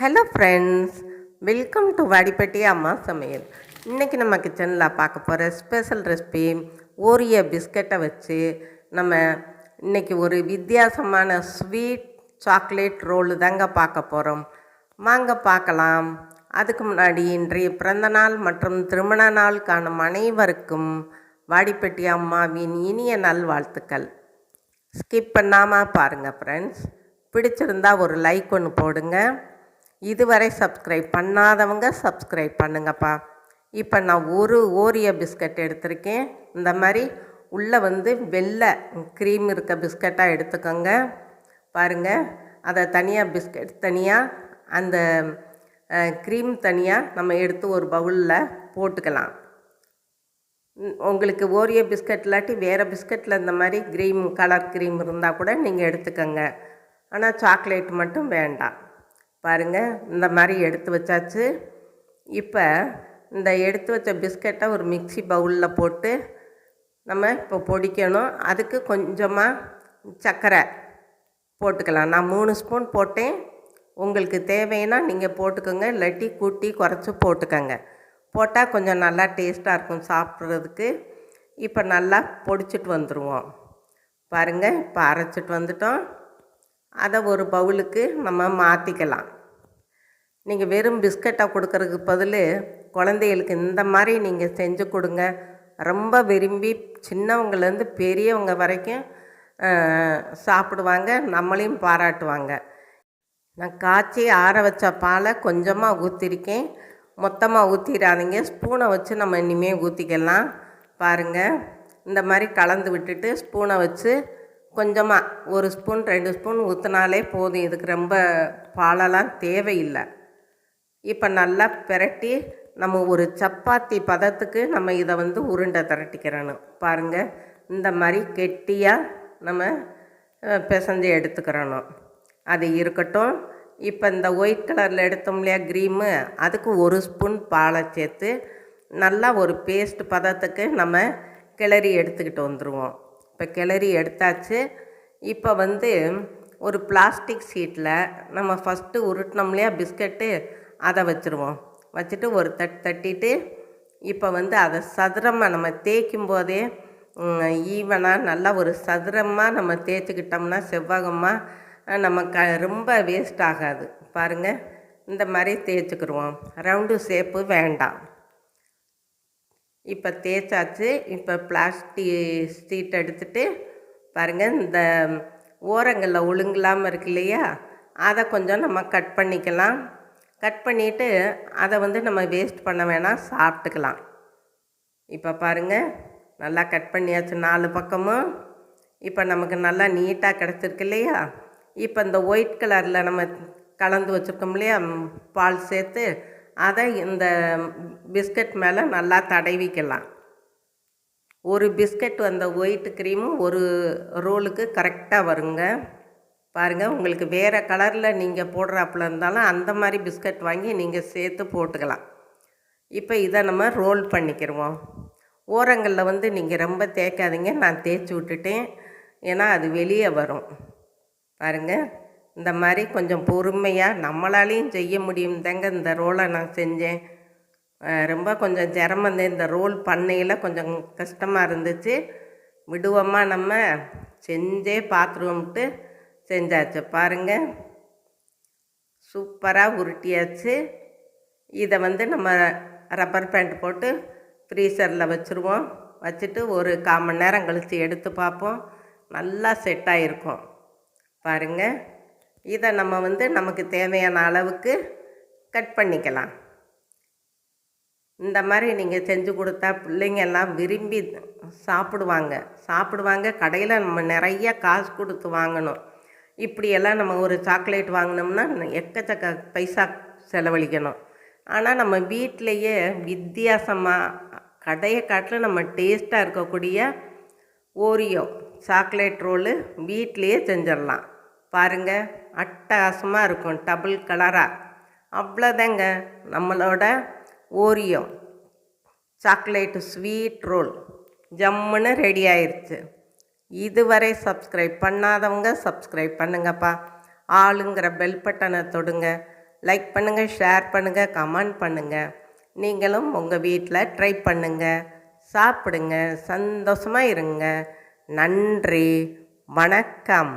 Hello friends welcome to Vadipatti அம்மா சமையல் இன்றைக்கி நம்ம கிச்சனில் பார்க்க போகிற ஸ்பெஷல் ரெசிபி ஓரிய பிஸ்கட்டை வச்சு நம்ம இன்றைக்கி ஒரு வித்தியாசமான ஸ்வீட் சாக்லேட் ரோலு தாங்க பார்க்க போகிறோம் வாங்க பார்க்கலாம். அதுக்கு முன்னாடி இன்றைய பிறந்தநாள் மற்றும் திருமண நாள் காணும் அனைவருக்கும் வாடிப்பட்டி அம்மாவின் இனிய நல்வாழ்த்துக்கள் ஸ்கிப் பண்ணாமல் பாருங்கள் ஃப்ரெண்ட்ஸ் பிடிச்சிருந்தா ஒரு லைக் ஒன்று போடுங்க. இதுவரை சப்ஸ்கிரைப் பண்ணாதவங்க சப்ஸ்கிரைப் பண்ணுங்கப்பா. இப்போ நான் ஒரு ஓரிய பிஸ்கட் எடுத்திருக்கேன். இந்த மாதிரி உள்ளே வந்து வெள்ளை க்ரீம் இருக்க பிஸ்கட்டாக எடுத்துக்கோங்க. பாருங்கள் அதை தனியாக பிஸ்கட் தனியாக அந்த க்ரீம் தனியாக நம்ம எடுத்து ஒரு பவுலில் போட்டுக்கலாம். உங்களுக்கு ஓரியோ பிஸ்கட் இல்லாட்டி வேறு பிஸ்கட்டில் இந்த மாதிரி க்ரீம் கலர் க்ரீம் இருந்தால் கூட நீங்கள் எடுத்துக்கோங்க. ஆனால் சாக்லேட் மட்டும் வேண்டாம். பாருங்கள் இந்த மாதிரி எடுத்து வச்சாச்சு. இப்போ இந்த எடுத்து வச்ச பிஸ்கட்டை ஒரு மிக்ஸி பவுலில் போட்டு நம்ம இப்போ பொடிக்கணும். அதுக்கு கொஞ்சமாக சர்க்கரை போட்டுக்கலாம். நான் மூணு ஸ்பூன் போட்டேன். உங்களுக்கு தேவைன்னா நீங்கள் போட்டுக்கோங்க. இல்லாட்டி கூட்டி குறைச்சி போட்டுக்கோங்க. போட்டால் கொஞ்சம் நல்லா டேஸ்ட்டாக இருக்கும் சாப்பிட்றதுக்கு. இப்போ நல்லா பொடிச்சிட்டு வந்துடுவோம் பாருங்கள் இப்போ அரைச்சிட்டு வந்துட்டோம். அதை ஒரு பவுலுக்கு நம்ம மாற்றிக்கலாம் நீங்கள் வெறும் பிஸ்கட்டை கொடுக்கறதுக்கு பதில் குழந்தைகளுக்கு இந்த மாதிரி நீங்கள் செஞ்சு கொடுங்க. ரொம்ப விரும்பி சின்னவங்கலேருந்து பெரியவங்க வரைக்கும் சாப்பிடுவாங்க நம்மளையும் பாராட்டுவாங்க. நான் காய்ச்சி ஆற வச்ச பாலை கொஞ்சமாக ஊற்றிருக்கேன் மொத்தமாக ஊற்றிடாதீங்க ஸ்பூனை வச்சு நம்ம இனிமேல் ஊற்றிக்கலாம் பாருங்கள் இந்த மாதிரி கலந்து விட்டுட்டு ஸ்பூனை வச்சு கொஞ்சமாக ஒரு ஸ்பூன் ரெண்டு ஸ்பூன் ஊற்றினாலே போதும். இதுக்கு ரொம்ப பாலெல்லாம் தேவையில்லை. இப்போ நல்லா பிரட்டி நம்ம ஒரு சப்பாத்தி பதத்துக்கு நம்ம இதை வந்து உருண்டை திரட்டிக்கிறணும். பாருங்கள் இந்த மாதிரி கெட்டியாக நம்ம பிசைஞ்சு எடுத்துக்கிறணும். அது இருக்கட்டும். இப்போ இந்த ஒயிட் கலரில் எடுத்தோம் இல்லையா க்ரீமு அதுக்கு ஒரு ஸ்பூன் பாலை சேர்த்து நல்லா ஒரு பேஸ்ட் பதத்துக்கு நம்ம கிளறி எடுத்துக்கிட்டு வந்துடுவோம் இப்போ கிளறி எடுத்தாச்சு. இப்போ வந்து ஒரு பிளாஸ்டிக் ஷீட்டில் நம்ம ஃபஸ்ட்டு உருட்டினோம் இல்லையா பிஸ்கட்டு அதை வச்சுருவோம். வச்சுட்டு ஒரு தட்டு தட்டிட்டு இப்போ வந்து அதை சதுரமாக நம்ம தேய்க்கும் போதே ஈவனாக நல்லா ஒரு சதுரமாக நம்ம தேய்ச்சிக்கிட்டோம்னா செவ்வகமாக நம்ம க ரொம்ப வேஸ்ட் ஆகாது. பாருங்கள் இந்த மாதிரி தேய்ச்சிக்கிருவோம். ரவுண்டு ஷேப்பு வேண்டாம். இப்போ தேய்ச்சாச்சு இப்போ பிளாஸ்டிக் ஷீட் எடுத்துட்டு பாருங்கள் இந்த ஓரங்களில் ஒழுங்கில்லாமல் இருக்கு இல்லையா? அதை கொஞ்சம் நம்ம கட் பண்ணிக்கலாம். கட் பண்ணிவிட்டு அதை வந்து நம்ம வேஸ்ட் பண்ண வேணாம் சாப்பிட்டுக்கலாம். இப்போ பாருங்கள் நல்லா கட் பண்ணியாச்சு நாலு பக்கமும். இப்போ நமக்கு நல்லா நீட்டாக கிடச்சிருக்கு இல்லையா? இப்போ இந்த ஒயிட் கலரில் நம்ம கலந்து வச்சுருக்கோம் இல்லையா? பால் சேர்த்து அதை இந்த பிஸ்கட் மேலே நல்லா தடவிக்கலாம் ஒரு பிஸ்கட் அந்த ஒயிட் க்ரீமும் ஒரு ரோலுக்கு கரெக்டாக வருங்க. பாருங்கள் உங்களுக்கு வேறு கலரில் நீங்கள் போடுறாப்புல இருந்தாலும் அந்த மாதிரி பிஸ்கட் வாங்கி நீங்கள் சேர்த்து போட்டுக்கலாம். இப்போ இதை நம்ம ரோல் பண்ணிக்கிடுவோம் ஓரங்களில் வந்து நீங்கள் ரொம்ப தேய்க்காதீங்க நான் தேய்ச்சி விட்டுட்டேன். ஏன்னா அது வெளியே வரும். பாருங்கள் இந்த மாதிரி கொஞ்சம் பொறுமையாக நம்மளாலையும் செய்ய முடியும் தாங்க இந்த ரோலை நான் செஞ்சேன். ரொம்ப கொஞ்சம் சிரமம் இந்த ரோல் பண்ணையில் கொஞ்சம் கஷ்டமாக இருந்துச்சு. விடுவோமா நம்ம? செஞ்சே பார்த்துருவோம்ட்டு செஞ்சாச்சு. பாருங்கள் சூப்பராக உருட்டியாச்சு. இதை வந்து நம்ம ரப்பர் பேண்ட் போட்டு ஃப்ரீசரில் வச்சுருவோம். வச்சுட்டு ஒரு கால் மணி நேரம் கழித்து எடுத்து பார்ப்போம். நல்லா செட் ஆகிருக்கும் பாருங்கள் இதை நம்ம வந்து நமக்கு தேவையான அளவுக்கு கட் பண்ணிக்கலாம். இந்த மாதிரி நீங்கள் செஞ்சு கொடுத்தா பிள்ளைங்க எல்லாம் விரும்பி சாப்பிடுவாங்க. சாப்பிடுவாங்க கடையில் நம்ம நிறைய காசு கொடுத்து வாங்கணும். இப்படியெல்லாம் நம்ம ஒரு சாக்லேட் வாங்கினோம்னா எக்கச்சக்க பைசா செலவழிக்கணும். ஆனால் நம்ம வீட்டிலையே வித்தியாசமாக கடையை காட்டில் நம்ம டேஸ்ட்டாக இருக்கக்கூடிய ஓரியோ சாக்லேட் ரோலு வீட்டிலையே செஞ்சிடலாம். பாருங்கள் அட்டகாசமாக இருக்கும் டபுள் கலராக அவ்வளோதாங்க நம்மளோட ஓரியோ. Chocolate sweet roll. ஜம்முன்னு ரெடி ஆயிடுச்சு இதுவரை சப்ஸ்கிரைப் பண்ணாதவங்க சப்ஸ்கிரைப் பண்ணுங்கப்பா. ஆளுங்கிற பெல் பட்டனை தொடுங்க. லைக் பண்ணுங்கள் ஷேர் பண்ணுங்கள் கமெண்ட் பண்ணுங்கள் நீங்களும் உங்கள் வீட்டில் ட்ரை பண்ணுங்கள் சாப்பிடுங்க சந்தோஷமாக இருங்க. நன்றி வணக்கம்.